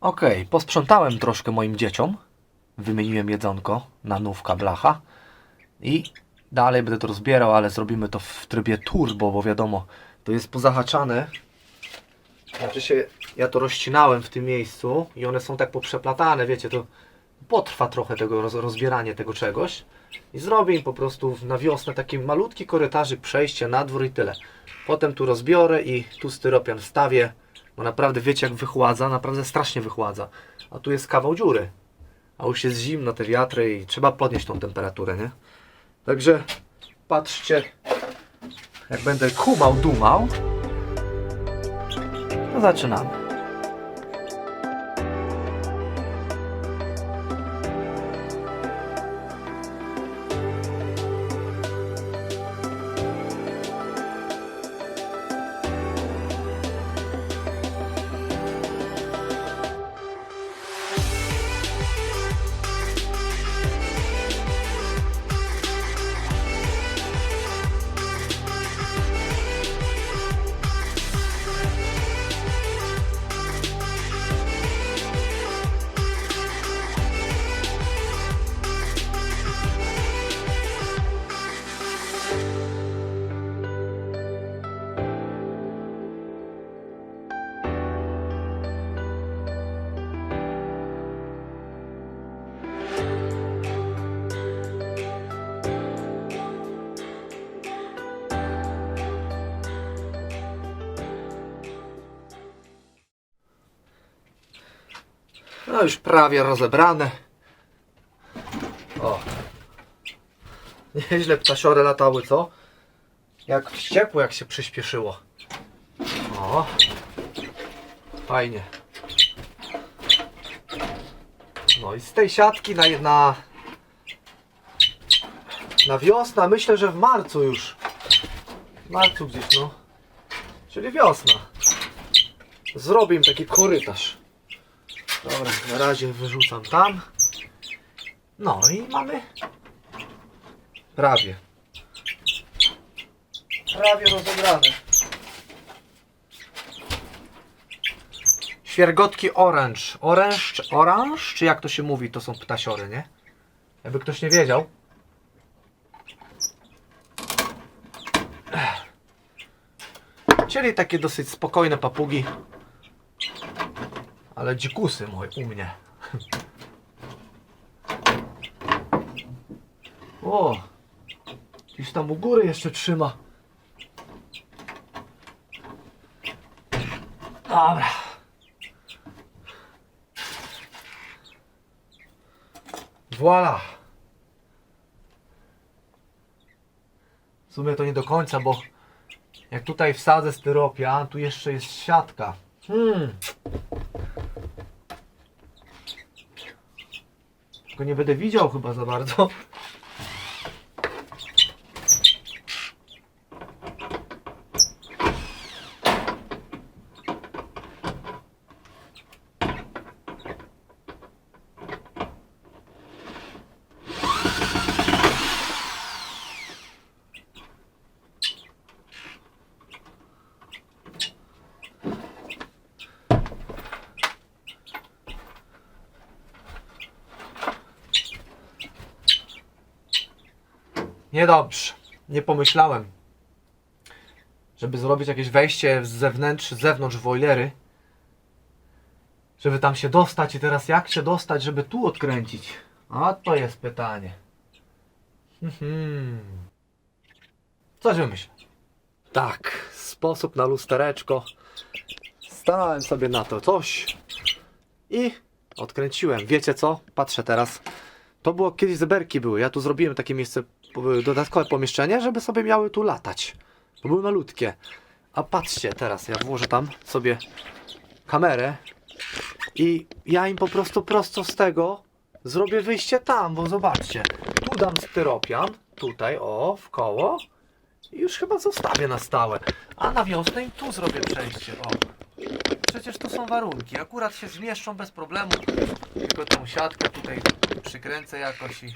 Okej, posprzątałem troszkę moim dzieciom. Wymieniłem jedzonko na nówka blacha. I dalej będę to rozbierał, ale zrobimy to w trybie turbo, bo wiadomo, to jest pozahaczane. Znaczy się, ja to rozcinałem w tym miejscu i one są tak poprzeplatane, wiecie, to potrwa trochę tego roz, rozbieranie tego czegoś. I zrobię im po prostu na wiosnę taki malutki korytarzyk, przejście na dwór i tyle. Potem tu rozbiorę i tu styropian wstawię, bo naprawdę wiecie jak wychładza, naprawdę strasznie wychładza. A tu jest kawał dziury. A już jest zimno, te wiatry i trzeba podnieść tą temperaturę, nie? Także patrzcie, jak będę kumał, dumał, to zaczynamy. No już prawie rozebrane. O. Nieźle ptasiory latały, co? Jak wściekło, jak się przyspieszyło. O. Fajnie. No i z tej siatki na, na, na wiosnę, myślę, że w marcu już. W marcu gdzieś, no. Czyli wiosna. Zrobię im taki korytarz. Dobra, na razie wyrzucam tam. No i mamy prawie. Prawie rozebrane. Świergotki orange. Orange czy orange? Czy jak to się mówi? To są ptasiory, nie? Jakby ktoś nie wiedział. Czyli takie dosyć spokojne papugi. Ale dzikusy moje u mnie. O! Gdzieś tam u góry jeszcze trzyma. Dobra. Voila. W sumie to nie do końca, bo jak tutaj wsadzę styropian, tu jeszcze jest siatka. Hmm. Nie będę widział chyba za bardzo. Niedobrze. Nie pomyślałem, żeby zrobić jakieś wejście z zewnątrz, z zewnątrz wojlery. Żeby tam się dostać i teraz jak się dostać, żeby tu odkręcić? A to jest pytanie. Mhm. Coś wymyślę. Tak, sposób na lustereczko. Stanąłem sobie na to coś i odkręciłem. Wiecie co? Patrzę teraz. To było kiedyś zeberki były. Ja tu zrobiłem takie miejsce, dodatkowe pomieszczenie, żeby sobie miały tu latać. Bo były malutkie. A patrzcie teraz, ja włożę tam sobie kamerę i ja im po prostu prosto z tego zrobię wyjście tam, bo zobaczcie. Tu dam styropian, tutaj, o, w koło i już chyba zostawię na stałe. A na wiosnę im tu zrobię przejście, o. Przecież to są warunki, akurat się zmieszczą bez problemu. Tylko tą siatkę tutaj przykręcę jakoś i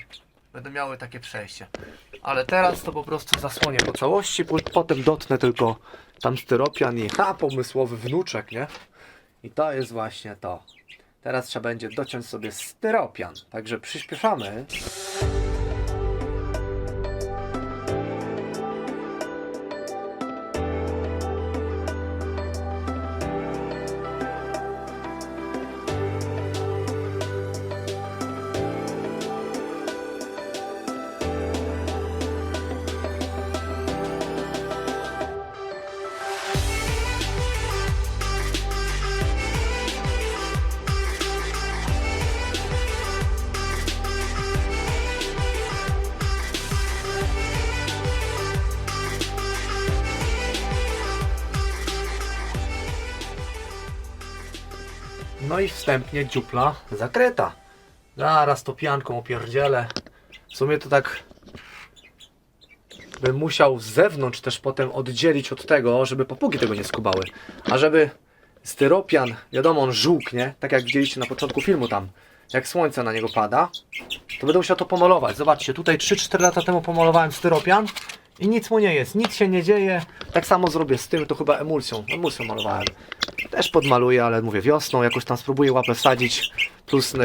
będą miały takie przejście. Ale teraz to po prostu zasłonię po całości, po- potem dotnę tylko tam styropian i ha, pomysłowy wnuczek, nie? I to jest właśnie to. Teraz trzeba będzie dociąć sobie styropian. Także przyspieszamy. No i wstępnie dziupla zakryta. Zaraz to pianką opierdzielę. W sumie to tak bym musiał z zewnątrz też potem oddzielić od tego, żeby papugi tego nie skubały. A żeby styropian, wiadomo, on żółknie, tak jak widzieliście na początku filmu tam, jak słońce na niego pada, to będę musiał to pomalować. Zobaczcie, tutaj 3-4 lata temu pomalowałem styropian i nic mu nie jest, nic się nie dzieje. Tak samo zrobię z tym, to chyba emulsją, emulsją malowałem. Też podmaluję, ale mówię wiosną, jakoś tam spróbuję łapę wsadzić, plus na,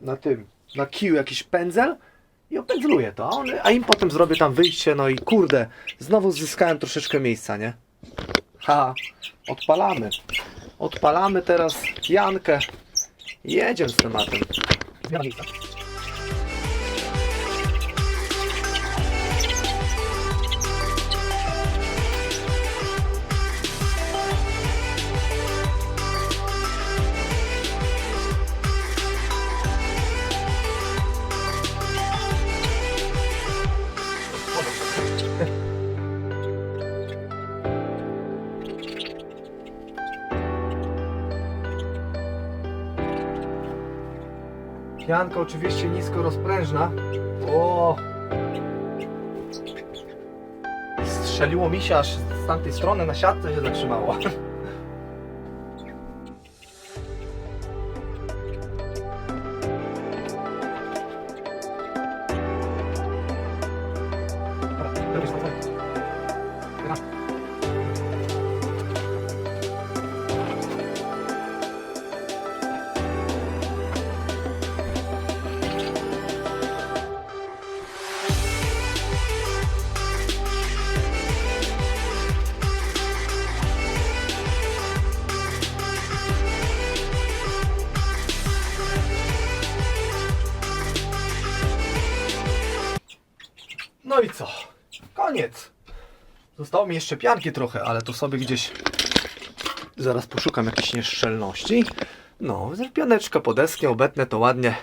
na tym, na kiju jakiś pędzel i opędzluję to, a, on, a im potem zrobię tam wyjście, no i kurde, znowu zyskałem troszeczkę miejsca, nie? Ha, odpalamy. Odpalamy teraz Jankę. Jedziemy z tematem. Zmiana miejsca. Janka oczywiście nisko rozprężna. O! Strzeliło mi się aż z tamtej strony na siatce się zatrzymało. No i co? Koniec. Zostało mi jeszcze pianki trochę, ale to sobie gdzieś zaraz poszukam jakiejś nieszczelności. No, pianeczka po deskę, obetnę to ładnie.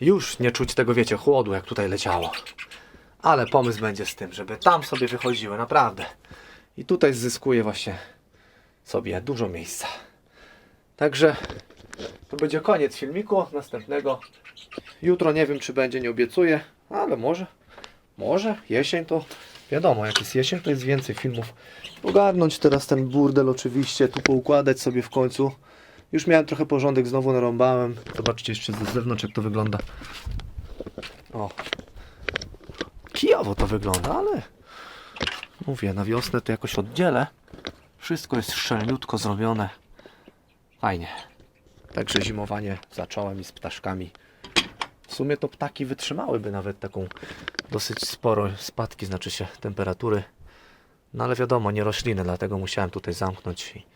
Już nie czuć tego, wiecie, chłodu, jak tutaj leciało. Ale pomysł będzie z tym, żeby tam sobie wychodziły, naprawdę. I tutaj zyskuję właśnie sobie dużo miejsca. Także to będzie koniec filmiku następnego. Jutro nie wiem, czy będzie, nie obiecuję, ale może. Może jesień to wiadomo, jak jest jesień, to jest więcej filmów. Ogarnąć teraz ten burdel oczywiście, tu poukładać sobie w końcu. Już miałem trochę porządek, znowu narąbałem. Zobaczcie jeszcze z zewnątrz jak to wygląda. O. Kijowo to wygląda, ale mówię, na wiosnę to jakoś oddzielę. Wszystko jest szczelniutko zrobione. Fajnie. Także zimowanie zacząłem i z ptaszkami. W sumie to ptaki wytrzymałyby nawet taką dosyć sporo spadki, znaczy się temperatury. No ale wiadomo, nie rośliny, dlatego musiałem tutaj zamknąć i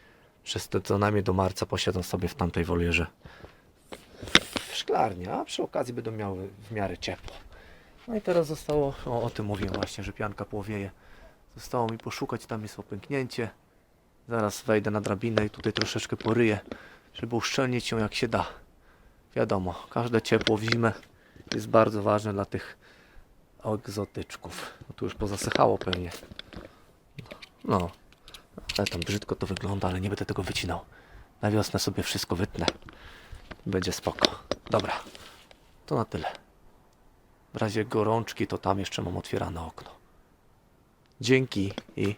przez te co najmniej do marca posiedzą sobie w tamtej wolierze w szklarni, a przy okazji będą miały w miarę ciepło. No i teraz zostało, o, o tym mówiłem właśnie, że pianka płowieje. Zostało mi poszukać, tam jest opęknięcie. Zaraz wejdę na drabinę i tutaj troszeczkę poryję, żeby uszczelnić ją jak się da. Wiadomo, każde ciepło w zimę jest bardzo ważne dla tych egzotyczków. No tu już pozasychało pewnie. No, ale tam brzydko to wygląda, ale nie będę tego wycinał. Na wiosnę sobie wszystko wytnę. Będzie spoko. Dobra, to na tyle. W razie gorączki to tam jeszcze mam otwierane okno. Dzięki i...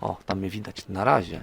O, tam mnie widać. Na razie.